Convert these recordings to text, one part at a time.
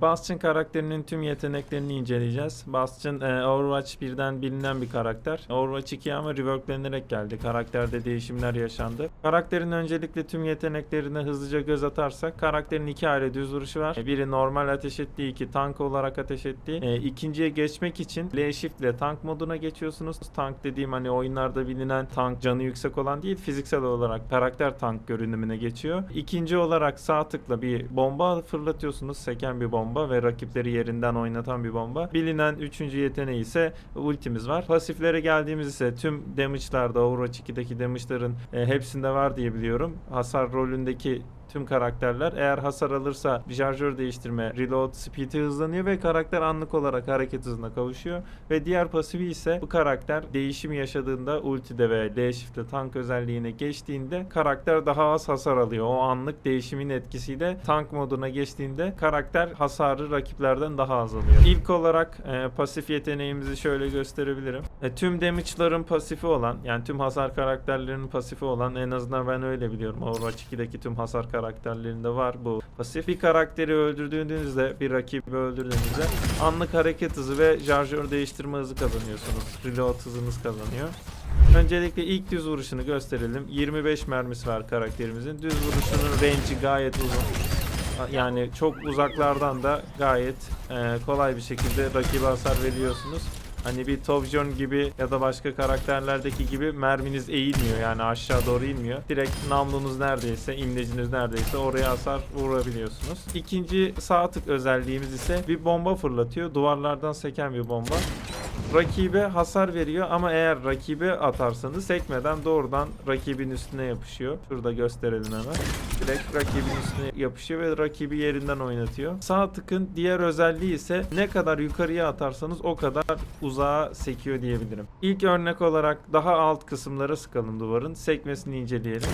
Bastion karakterinin tüm yeteneklerini inceleyeceğiz. Bastion e, Overwatch 1'den bilinen bir karakter. Overwatch 2 ama reworklenerek geldi. Karakterde değişimler yaşandı. Karakterin öncelikle tüm yeteneklerine hızlıca göz atarsak karakterin iki ayrı düz vuruşu var. E, Biri normal ateş ettiği, iki tank olarak ateş ettiği. E, ikinciye geçmek için L shift ile tank moduna geçiyorsunuz. Tank dediğim hani oyunlarda bilinen tank canı yüksek olan değil fiziksel olarak karakter tank görünümüne geçiyor. İkinci olarak sağ tıkla bir bomba fırlatıyorsunuz. Seken bir bomba ve rakipleri yerinden oynatan bir bomba. Bilinen üçüncü yeteneği ise ultimiz var. Pasiflere geldiğimiz ise tüm damage'larda Overwatch 2'deki damage'ların e, hepsinde var diye biliyorum. Hasar rolündeki tüm karakterler eğer hasar alırsa bir şarjör değiştirme, reload speed'i hızlanıyor ve karakter anlık olarak hareket hızına kavuşuyor. Ve diğer pasifi ise bu karakter değişim yaşadığında ultide ve L shift'te tank özelliğine geçtiğinde karakter daha az hasar alıyor. O anlık değişimin etkisiyle tank moduna geçtiğinde karakter hasarı rakiplerden daha az alıyor. İlk olarak e, pasif yeteneğimizi şöyle gösterebilirim. E, tüm damage'ların pasifi olan yani tüm hasar karakterlerinin pasifi olan en azından ben öyle biliyorum. Overwatch 2'deki tüm hasar karakterlerinde var bu pasif. Bir karakteri öldürdüğünüzde, bir rakibi öldürdüğünüzde anlık hareket hızı ve şarjör değiştirme hızı kazanıyorsunuz. Reload hızınız kazanıyor. Öncelikle ilk düz vuruşunu gösterelim. 25 mermisi var karakterimizin. Düz vuruşunun range'i gayet uzun. Yani çok uzaklardan da gayet kolay bir şekilde rakibe hasar veriyorsunuz. Hani bir Tovjon gibi ya da başka karakterlerdeki gibi merminiz eğilmiyor yani aşağı doğru inmiyor. Direkt namlunuz neredeyse, imleciniz neredeyse oraya hasar vurabiliyorsunuz. İkinci sağ tık özelliğimiz ise bir bomba fırlatıyor. Duvarlardan seken bir bomba. Rakibe hasar veriyor ama eğer rakibe atarsanız sekmeden doğrudan rakibin üstüne yapışıyor. Şurada gösterelim hemen. Direkt rakibin üstüne yapışıyor ve rakibi yerinden oynatıyor. Sağ tıkın diğer özelliği ise ne kadar yukarıya atarsanız o kadar uzağa sekiyor diyebilirim. İlk örnek olarak daha alt kısımlara sıkalım duvarın. Sekmesini inceleyelim.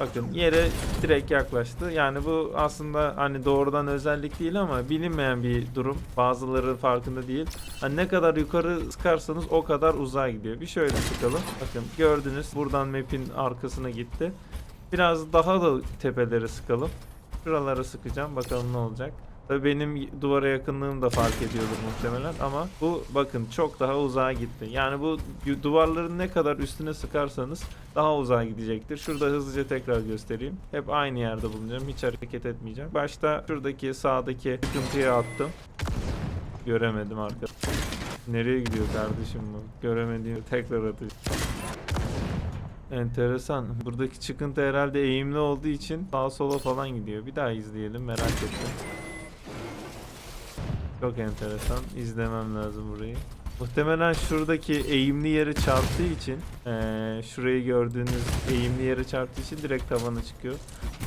Bakın yere direkt yaklaştı. Yani bu aslında hani doğrudan özellik değil ama bilinmeyen bir durum. Bazıları farkında değil. Hani ne kadar yukarı sıkarsanız o kadar uzağa gidiyor. Bir şöyle sıkalım. Bakın gördünüz buradan map'in arkasına gitti. Biraz daha da tepelere sıkalım. Şuralara sıkacağım. Bakalım ne olacak. Tabii benim duvara yakınlığım da fark ediyordur muhtemelen ama bu bakın çok daha uzağa gitti. Yani bu duvarların ne kadar üstüne sıkarsanız daha uzağa gidecektir. Şurada hızlıca tekrar göstereyim. Hep aynı yerde bulunacağım. Hiç hareket etmeyeceğim. Başta şuradaki sağdaki sıkıntıya attım. Göremedim arkadaşlar. Nereye gidiyor kardeşim bu? Göremediğim tekrar atacağım. Enteresan. Buradaki çıkıntı herhalde eğimli olduğu için sağa sola falan gidiyor. Bir daha izleyelim merak ettim. Çok enteresan. İzlemem lazım burayı. Muhtemelen şuradaki eğimli yere çarptığı için eee, şurayı gördüğünüz eğimli yere çarptığı için direkt tavana çıkıyor.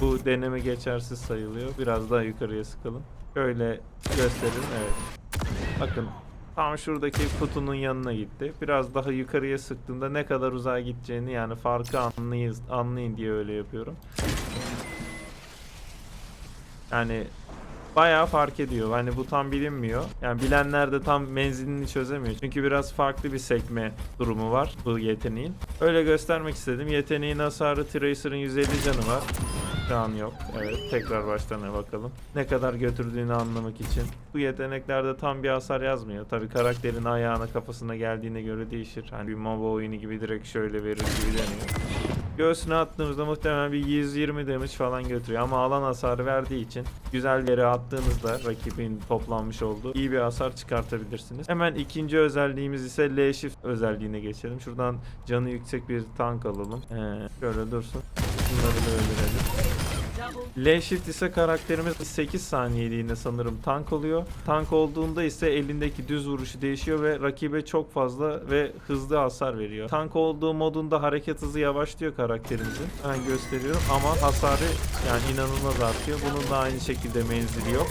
Bu deneme geçersiz sayılıyor. Biraz daha yukarıya sıkalım. Şöyle gösterin. Evet. Bakın tam şuradaki kutunun yanına gitti. Biraz daha yukarıya sıktığımda ne kadar uzağa gideceğini yani farkı anlayın, anlayın diye öyle yapıyorum. Yani bayağı fark ediyor. Hani bu tam bilinmiyor. Yani bilenler de tam menzilini çözemiyor. Çünkü biraz farklı bir sekme durumu var bu yeteneğin. Öyle göstermek istedim. Yeteneğin hasarı Tracer'ın 150 canı var. Şu yok. Evet tekrar baştan bakalım. Ne kadar götürdüğünü anlamak için. Bu yeteneklerde tam bir hasar yazmıyor. Tabi karakterin ayağına kafasına geldiğine göre değişir. Hani bir MOBA oyunu gibi direkt şöyle verir gibi deniyor. Göğsüne attığımızda muhtemelen bir 120 damage falan götürüyor ama alan hasarı verdiği için güzel yere attığınızda rakibin toplanmış olduğu iyi bir hasar çıkartabilirsiniz. Hemen ikinci özelliğimiz ise L shift özelliğine geçelim. Şuradan canı yüksek bir tank alalım. Ee, şöyle dursun. Bunları da öldürelim. L shift ise karakterimiz 8 saniyeliğine sanırım tank oluyor. Tank olduğunda ise elindeki düz vuruşu değişiyor ve rakibe çok fazla ve hızlı hasar veriyor. Tank olduğu modunda hareket hızı yavaşlıyor karakterimizin. Hemen gösteriyorum ama hasarı yani inanılmaz artıyor. Bunun da aynı şekilde menzili yok.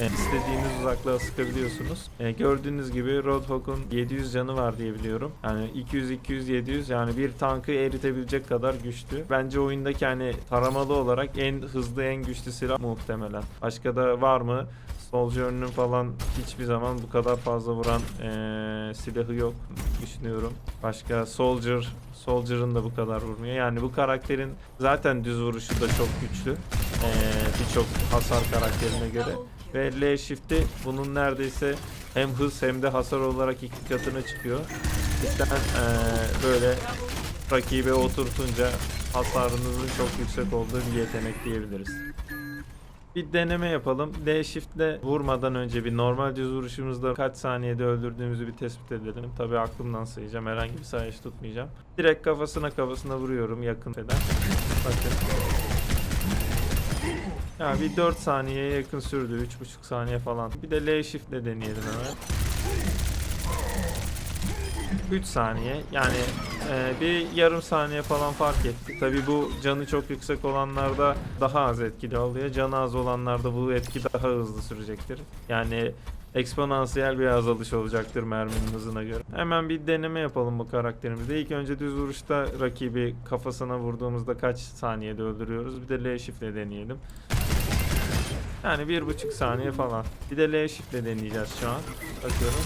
E, istediğiniz uzaklığa sıkabiliyorsunuz. E, gördüğünüz gibi Roadhog'un 700 canı var diye biliyorum. Yani 200 200 700 yani bir tankı eritebilecek kadar güçlü. Bence oyundaki hani taramalı olarak en hızlı en güçlü silah muhtemelen. Başka da var mı? Soldier'ın falan hiçbir zaman bu kadar fazla vuran eee, silahı yok düşünüyorum. Başka Soldier, Soldier'ın da bu kadar vurmuyor. Yani bu karakterin zaten düz vuruşu da çok güçlü. Eee, Birçok hasar karakterine göre. Ve L shift'i bunun neredeyse hem hız hem de hasar olarak iki katına çıkıyor. Cidden eee, böyle rakibe oturtunca hasarınızın çok yüksek olduğu bir yetenek diyebiliriz. Bir deneme yapalım. D shift'le vurmadan önce bir normal düz vuruşumuzda kaç saniyede öldürdüğümüzü bir tespit edelim. Tabii aklımdan sayacağım. Herhangi bir sayış tutmayacağım. Direkt kafasına kafasına vuruyorum yakın eden. Bakın. Ya bir 4 saniyeye yakın sürdü. 3,5 saniye falan. Bir de L shift'le deneyelim hemen. 3 saniye yani e, bir yarım saniye falan fark etti. Tabi bu canı çok yüksek olanlarda daha az etkili oluyor. Canı az olanlarda bu etki daha hızlı sürecektir. Yani eksponansiyel bir azalış olacaktır merminin hızına göre. Hemen bir deneme yapalım bu karakterimizde. İlk önce düz vuruşta rakibi kafasına vurduğumuzda kaç saniyede öldürüyoruz. Bir de L shift'le deneyelim. Yani bir buçuk saniye falan. Bir de L shift'le deneyeceğiz şu an. Bakıyorum.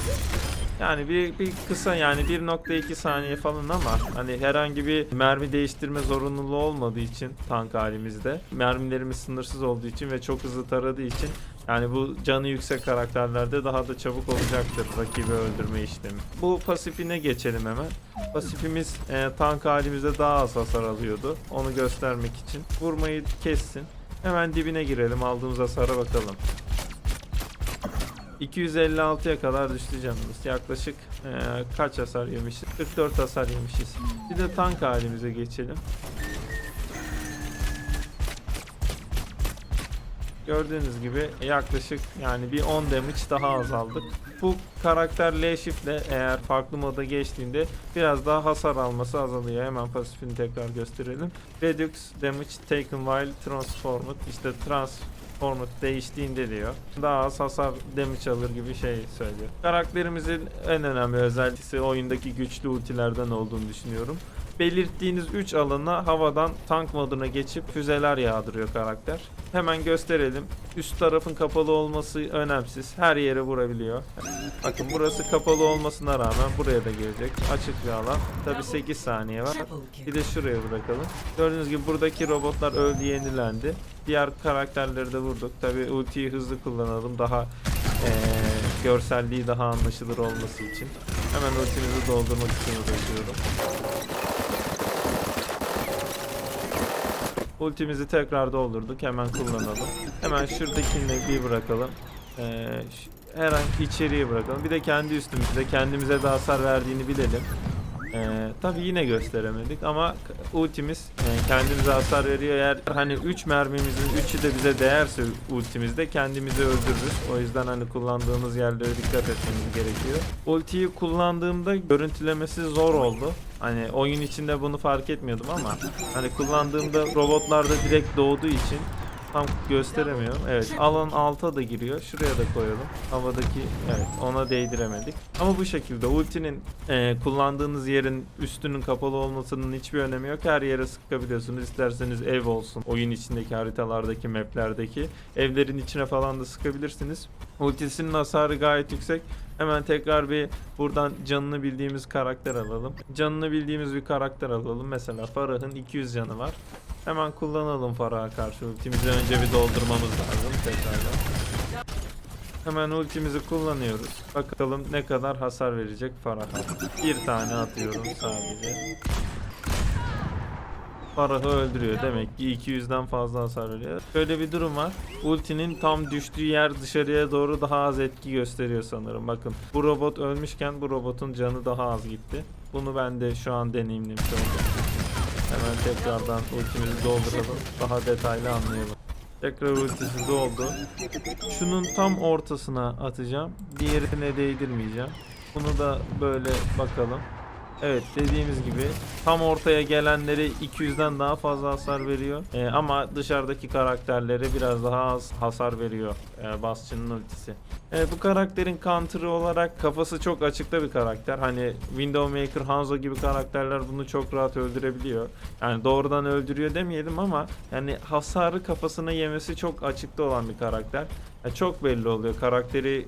Yani bir, bir kısa yani 1.2 saniye falan ama hani herhangi bir mermi değiştirme zorunluluğu olmadığı için tank halimizde mermilerimiz sınırsız olduğu için ve çok hızlı taradığı için yani bu canı yüksek karakterlerde daha da çabuk olacaktır rakibi öldürme işlemi. Bu pasifine geçelim hemen. Pasifimiz e, tank halimizde daha az hasar alıyordu. Onu göstermek için. Vurmayı kessin. Hemen dibine girelim aldığımız hasara bakalım. 256'ya kadar düştü canımız. Yaklaşık eee, kaç hasar yemişiz? 44 hasar yemişiz. Bir de tank halimize geçelim. Gördüğünüz gibi yaklaşık yani bir 10 damage daha azaldık. Bu karakter L shiftle eğer farklı moda geçtiğinde biraz daha hasar alması azalıyor. Hemen pasifini tekrar gösterelim. Reduce damage taken while transformed. İşte transformed değiştiğinde diyor. Daha az hasar damage alır gibi şey söylüyor. Karakterimizin en önemli özelliği oyundaki güçlü ultilerden olduğunu düşünüyorum belirttiğiniz 3 alana havadan tank moduna geçip füzeler yağdırıyor karakter. Hemen gösterelim. Üst tarafın kapalı olması önemsiz. Her yere vurabiliyor. Bakın burası kapalı olmasına rağmen buraya da gelecek. Açık bir alan. Tabi 8 saniye var. Bir de şuraya bırakalım. Gördüğünüz gibi buradaki robotlar öldü yenilendi. Diğer karakterleri de vurduk. Tabi ultiyi hızlı kullanalım. Daha eee, görselliği daha anlaşılır olması için. Hemen ultimizi doldurmak için uğraşıyorum. Ultimizi tekrar doldurduk. Hemen kullanalım. Hemen şuradakini bir bırakalım. Ee, ş- her an içeriye bırakalım. Bir de kendi üstümüzde kendimize de hasar verdiğini bilelim. Ee, tabii yine gösteremedik ama ultimiz e, kendimize hasar veriyor. Eğer hani 3 mermimizin 3'ü de bize değerse ultimizde kendimizi öldürürüz. O yüzden hani kullandığımız yerlere dikkat etmemiz gerekiyor. Ultiyi kullandığımda görüntülemesi zor oldu. Hani oyun içinde bunu fark etmiyordum ama hani kullandığımda robotlarda direkt doğduğu için tam gösteremiyorum. Evet alan alta da giriyor. Şuraya da koyalım. Havadaki evet ona değdiremedik. Ama bu şekilde ultinin e, kullandığınız yerin üstünün kapalı olmasının hiçbir önemi yok. Her yere sıkabiliyorsunuz. İsterseniz ev olsun. Oyun içindeki haritalardaki maplerdeki evlerin içine falan da sıkabilirsiniz. Ultisinin hasarı gayet yüksek. Hemen tekrar bir buradan canını bildiğimiz karakter alalım. Canını bildiğimiz bir karakter alalım. Mesela Farah'ın 200 canı var. Hemen kullanalım Farah'a karşı ultimizi önce bir doldurmamız lazım tekrardan. Hemen ultimizi kullanıyoruz. Bakalım ne kadar hasar verecek Farah'a. Bir tane atıyorum sadece. Farah'ı öldürüyor. Demek ki 200'den fazla hasar veriyor. Böyle bir durum var. Ultinin tam düştüğü yer dışarıya doğru daha az etki gösteriyor sanırım. Bakın bu robot ölmüşken bu robotun canı daha az gitti. Bunu ben de şu an deneyimlemiş oldum. Hemen tekrardan ultimizi dolduralım. Daha detaylı anlayalım. Tekrar ultisi doldu. Şunun tam ortasına atacağım. Diğerine değdirmeyeceğim. Bunu da böyle bakalım. Evet dediğimiz gibi tam ortaya gelenleri 200'den daha fazla hasar veriyor. Ee, ama dışarıdaki karakterlere biraz daha az hasar veriyor e, Bastion'ın ultisi. Ee, bu karakterin counter'ı olarak kafası çok açıkta bir karakter. Hani Windowmaker, Hanzo gibi karakterler bunu çok rahat öldürebiliyor. Yani doğrudan öldürüyor demeyelim ama yani hasarı kafasına yemesi çok açıkta olan bir karakter. Yani çok belli oluyor. Karakteri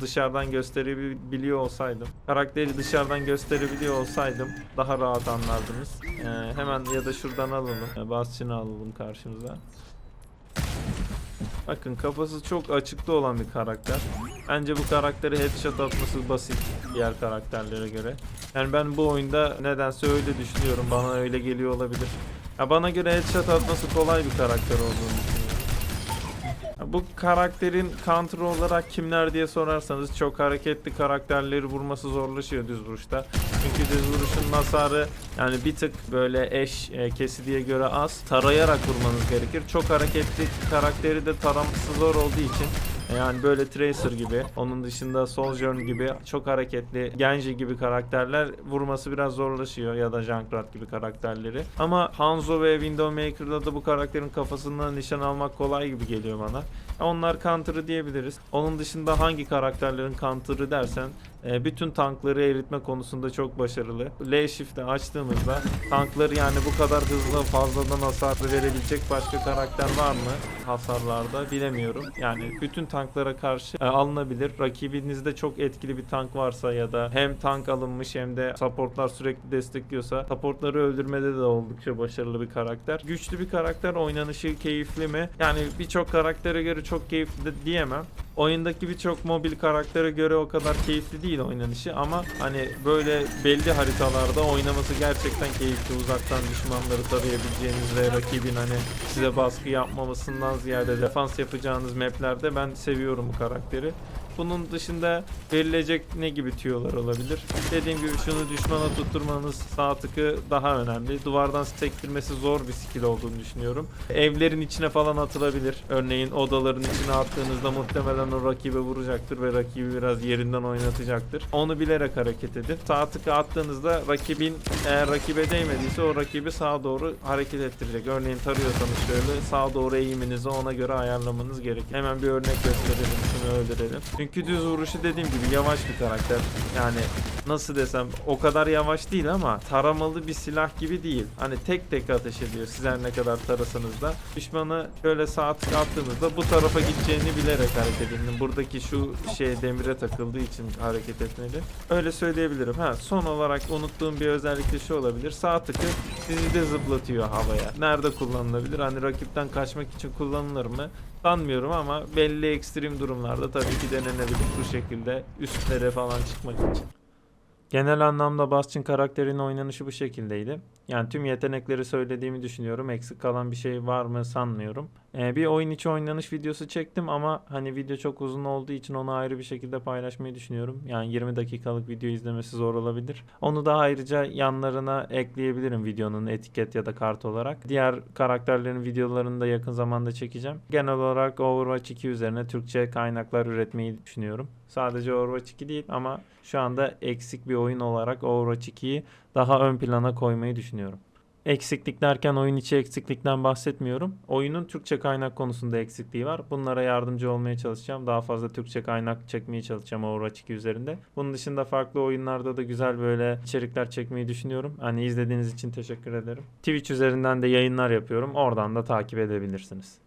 dışarıdan gösterebiliyor olsaydım, karakteri dışarıdan gösterebiliyor olsaydım daha rahat anlardınız. Ee, hemen ya da şuradan alalım. Ee, Bastion'ı alalım karşımıza. Bakın kafası çok açıkta olan bir karakter. Bence bu karakteri headshot atması basit diğer karakterlere göre. Yani ben bu oyunda nedense öyle düşünüyorum. Bana öyle geliyor olabilir. Ya bana göre headshot atması kolay bir karakter olduğunu Bu karakterin counter olarak kimler diye sorarsanız çok hareketli karakterleri vurması zorlaşıyor düz vuruşta. Çünkü düz vuruşun hasarı yani bir tık böyle eş e, kesidiye göre az. Tarayarak vurmanız gerekir. Çok hareketli karakteri de taraması zor olduğu için yani böyle Tracer gibi, onun dışında Sojourn gibi çok hareketli, Genji gibi karakterler vurması biraz zorlaşıyor ya da Junkrat gibi karakterleri. Ama Hanzo ve Windowmaker'da da bu karakterin kafasından nişan almak kolay gibi geliyor bana. Onlar counter'ı diyebiliriz. Onun dışında hangi karakterlerin counter'ı dersen e, bütün tankları eritme konusunda çok başarılı. L shift'i açtığımızda tankları yani bu kadar hızlı fazladan hasar verebilecek başka karakter var mı hasarlarda bilemiyorum. Yani bütün tanklara karşı e, alınabilir. Rakibinizde çok etkili bir tank varsa ya da hem tank alınmış hem de supportlar sürekli destekliyorsa supportları öldürmede de oldukça başarılı bir karakter. Güçlü bir karakter oynanışı keyifli mi? Yani birçok karaktere göre çok keyifli diyemem. Oyundaki birçok mobil karaktere göre o kadar keyifli değil oynanışı ama hani böyle belli haritalarda oynaması gerçekten keyifli. Uzaktan düşmanları tarayabileceğiniz ve rakibin hani size baskı yapmamasından ziyade defans yapacağınız maplerde ben seviyorum bu karakteri. Bunun dışında verilecek ne gibi tüyolar olabilir? Dediğim gibi şunu düşmana tutturmanız sağ tıkı daha önemli. Duvardan sektirmesi zor bir skill olduğunu düşünüyorum. Evlerin içine falan atılabilir. Örneğin odaların içine attığınızda muhtemelen o rakibe vuracaktır ve rakibi biraz yerinden oynatacaktır. Onu bilerek hareket edin. Sağ tıkı attığınızda rakibin eğer rakibe değmediyse o rakibi sağa doğru hareket ettirecek. Örneğin tarıyorsanız şöyle sağa doğru eğiminizi ona göre ayarlamanız gerek. Hemen bir örnek gösterelim şunu öldürelim. Çünkü düz vuruşu dediğim gibi yavaş bir karakter. Yani nasıl desem o kadar yavaş değil ama taramalı bir silah gibi değil. Hani tek tek ateş ediyor siz her ne kadar tarasanız da. Düşmanı şöyle sağ tık attığınızda bu tarafa gideceğini bilerek hareket edin. Buradaki şu şey demire takıldığı için hareket etmeli. Öyle söyleyebilirim. Ha son olarak unuttuğum bir özellik de şu olabilir. Sağ tıkı sizi de zıplatıyor havaya. Nerede kullanılabilir? Hani rakipten kaçmak için kullanılır mı? Sanmıyorum ama belli ekstrem durumlarda tabii ki denenebilir bu şekilde üstlere falan çıkmak için. Genel anlamda Bastion karakterinin oynanışı bu şekildeydi. Yani tüm yetenekleri söylediğimi düşünüyorum. Eksik kalan bir şey var mı sanmıyorum. Ee, bir oyun içi oynanış videosu çektim ama hani video çok uzun olduğu için onu ayrı bir şekilde paylaşmayı düşünüyorum. Yani 20 dakikalık video izlemesi zor olabilir. Onu da ayrıca yanlarına ekleyebilirim videonun etiket ya da kart olarak. Diğer karakterlerin videolarını da yakın zamanda çekeceğim. Genel olarak Overwatch 2 üzerine Türkçe kaynaklar üretmeyi düşünüyorum. Sadece Overwatch 2 değil ama şu anda eksik bir oyun olarak Overwatch 2'yi daha ön plana koymayı düşünüyorum. Eksiklik derken oyun içi eksiklikten bahsetmiyorum. Oyunun Türkçe kaynak konusunda eksikliği var. Bunlara yardımcı olmaya çalışacağım. Daha fazla Türkçe kaynak çekmeye çalışacağım Overwatch 2 üzerinde. Bunun dışında farklı oyunlarda da güzel böyle içerikler çekmeyi düşünüyorum. Hani izlediğiniz için teşekkür ederim. Twitch üzerinden de yayınlar yapıyorum. Oradan da takip edebilirsiniz.